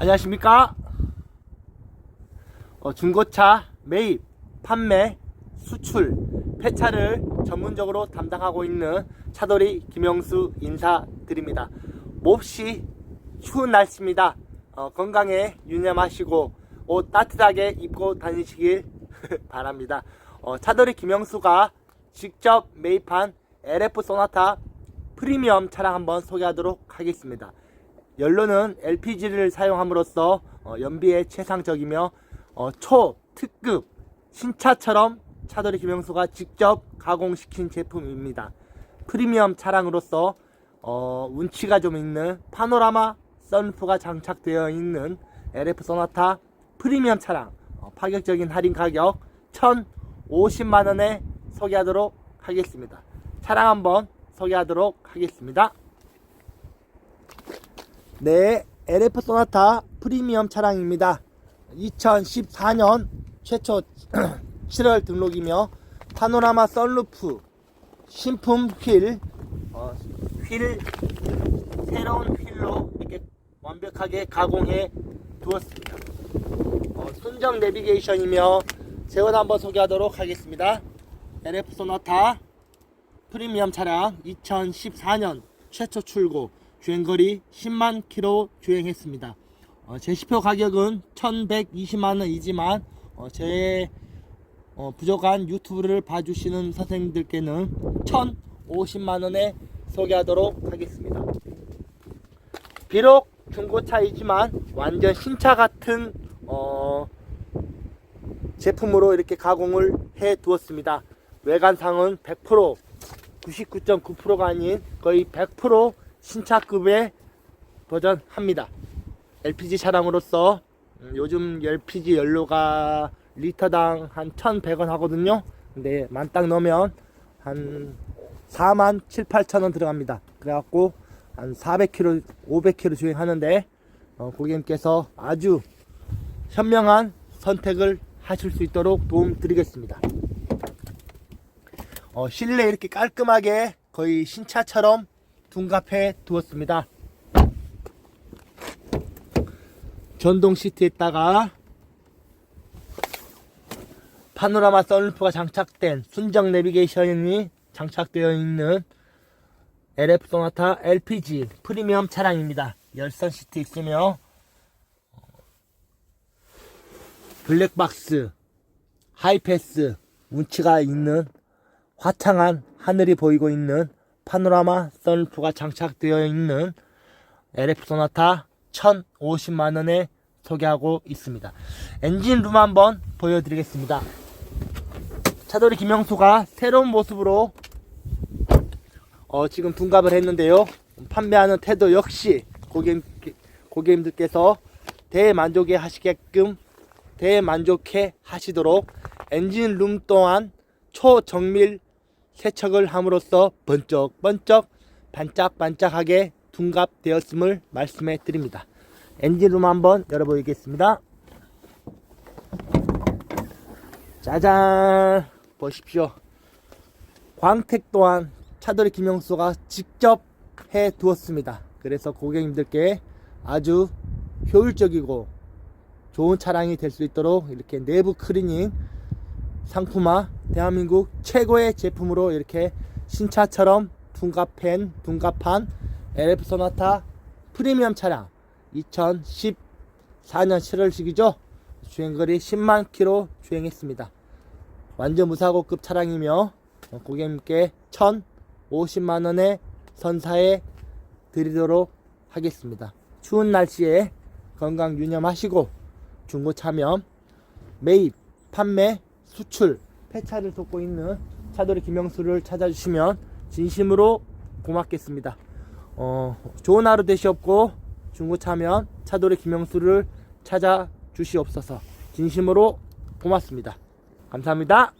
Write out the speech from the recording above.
안녕하십니까? 어, 중고차 매입, 판매, 수출, 폐차를 전문적으로 담당하고 있는 차돌이 김영수 인사드립니다. 몹시 추운 날씨입니다. 어, 건강에 유념하시고 옷 따뜻하게 입고 다니시길 바랍니다. 어, 차돌이 김영수가 직접 매입한 LF 소나타 프리미엄 차량 한번 소개하도록 하겠습니다. 연료는 LPG를 사용함으로써 어, 연비에 최상적이며 어, 초특급 신차처럼 차돌이 김영수가 직접 가공시킨 제품입니다. 프리미엄 차량으로서 어, 운치가 좀 있는 파노라마 선루프가 장착되어 있는 LF 소나타 프리미엄 차량 어, 파격적인 할인 가격 1,050만 원에 소개하도록 하겠습니다. 차량 한번 소개하도록 하겠습니다. 네, LF 소나타 프리미엄 차량입니다. 2014년 최초 7월 등록이며 파노라마 썬루프 신품 휠, 어, 휠 새로운 휠로 이렇게 완벽하게 가공해 두었습니다. 어, 순정 내비게이션이며 세원 한번 소개하도록 하겠습니다. LF 소나타 프리미엄 차량 2014년 최초 출고 주행거리 10만 킬로 주행했습니다. 어, 제 시표 가격은 1120만 원이지만 어, 제 어, 부족한 유튜브를 봐주시는 선생님들께는 1050만 원에 소개하도록 하겠습니다. 비록 중고차이지만 완전 신차 같은 어, 제품으로 이렇게 가공을 해 두었습니다. 외관상은 100% 99.9%가 아닌 거의 100% 신차급의 버전합니다. LPG 차량으로서 음, 요즘 LPG 연료가 리터당 한 1,100원 하거든요. 근데 만땅 넣으면 한 4만 7, 8천 원 들어갑니다. 그래갖고 한 400km, 500km 주행하는데 어, 고객님께서 아주 현명한 선택을 하실 수 있도록 도움 드리겠습니다. 어, 실내 이렇게 깔끔하게 거의 신차처럼 둔갑해 두었습니다. 전동 시트에다가 파노라마 썬루프가 장착된 순정 내비게이션이 장착되어 있는 LF 소나타 LPG 프리미엄 차량입니다. 열선 시트 있으며 블랙박스, 하이패스, 운치가 있는 화창한 하늘이 보이고 있는 파노라마 썬루프가 장착되어 있는 LF 소나타 1050만원에 소개하고 있습니다. 엔진 룸 한번 보여드리겠습니다. 차돌이 김영수가 새로운 모습으로 어, 지금 둔갑을 했는데요. 판매하는 태도 역시 고객, 고객님들께서 대만족해 하시게끔 대만족해 하시도록 엔진 룸 또한 초정밀 세척을 함으로써 번쩍번쩍 반짝반짝하게 둔갑되었음을 말씀해 드립니다. 엔진룸 한번 열어보겠습니다. 짜잔 보십시오. 광택 또한 차돌이 김영수가 직접 해 두었습니다. 그래서 고객님들께 아주 효율적이고 좋은 차량이 될 수 있도록 이렇게 내부 클리닝 상품화 대한민국 최고의 제품으로 이렇게 신차처럼 둔갑한 둔갑한 LF 소나타 프리미엄 차량 2014년 7월식이죠. 주행거리 10만 킬로 주행했습니다. 완전 무사고급 차량이며 고객님께 1,050만원에 선사해 드리도록 하겠습니다. 추운 날씨에 건강 유념하시고 중고 차면 매입, 판매, 수출, 폐차를 돕고 있는 차돌이 김영수를 찾아주시면 진심으로 고맙겠습니다. 어, 좋은 하루 되시옵고 중고차면 차돌이 김영수를 찾아주시옵소서 진심으로 고맙습니다. 감사합니다.